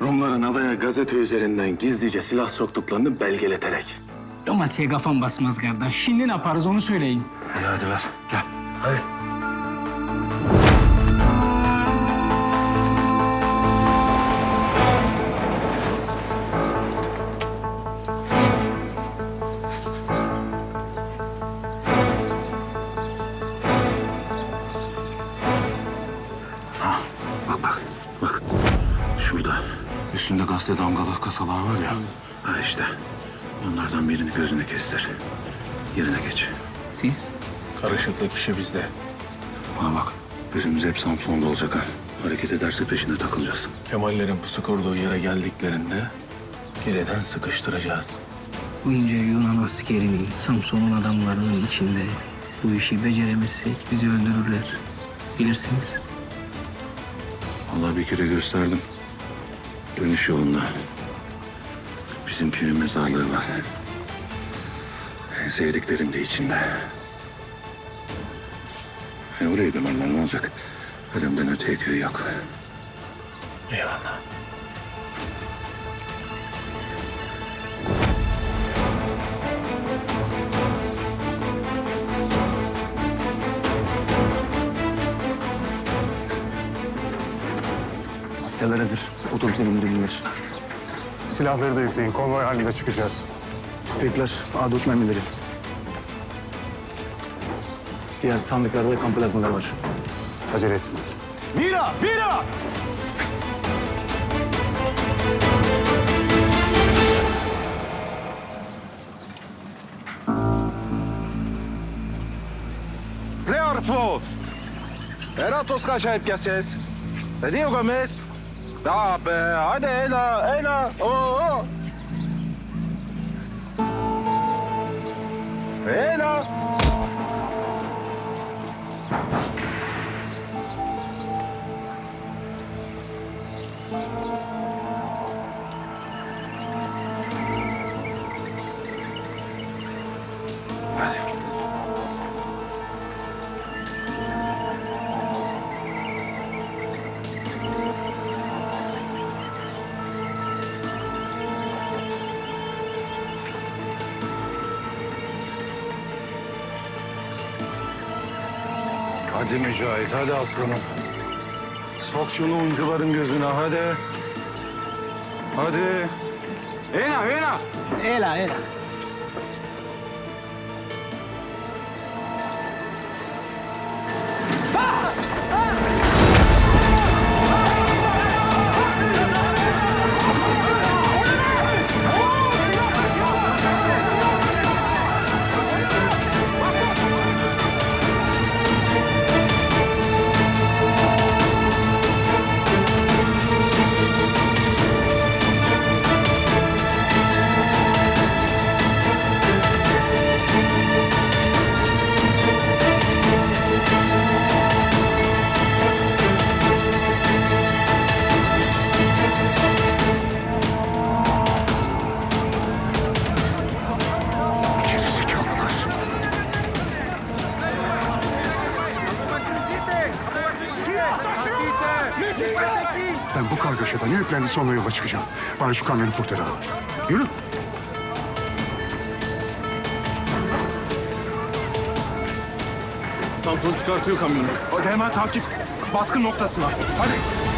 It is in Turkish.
Rumların adaya gazete üzerinden gizlice silah soktuklarını belgeleterek. Domasya'ya kafam basmaz kardeş. Şimdi ne yaparız onu söyleyin. İyi hadi ver. Gel. Hadi. Üstünde gazete damgalı kasalar var ya. Ha işte. Onlardan birini gözüne kestir. Yerine geç. Siz? Karışıklık işi bizde. Bana bak. Gözümüz hep Samsun'da olacak ha. Hareket ederse peşinde takılacağız. Kemallerin pusu kurduğu yere geldiklerinde geriden sıkıştıracağız. Bunca Yunan askerinin, Samsun'un adamlarının içinde bu işi beceremezsek bizi öldürürler. Bilirsiniz. Allah bir kere gösterdim. Dönüş yolunda. Bizim köyün mezarlığı var. En sevdiklerim de içinde. E oraya gömerler ne olacak? Ölümden öteye köy yok. Eyvallah. Askerler hazır. Otobüse bindirilirler. Silahları da yükleyin. Konvoy halinde çıkacağız. Tüfekler, A4 mermileri. Diğer sandıklarda da kamp plazmalar var. Acele etsinler. Vira! Vira! Reorfo! Eratos kaçayıp geleceğiz. Diego Gomez. Ya be, hadi Ela, Ela. Oo. Ela. Hadi Mücahit, hadi aslanım. Sok şunu uncuların gözüne, hadi. Hadi. Ena, ena! Ela, ela. Ben bu kargaşadan yüklendi sonra yola çıkacağım. Bari şu kamyonu kurtaralım. Yürü. Samsun çıkartıyor kamyonu. Hadi hemen takip. Baskın noktasına. Hadi.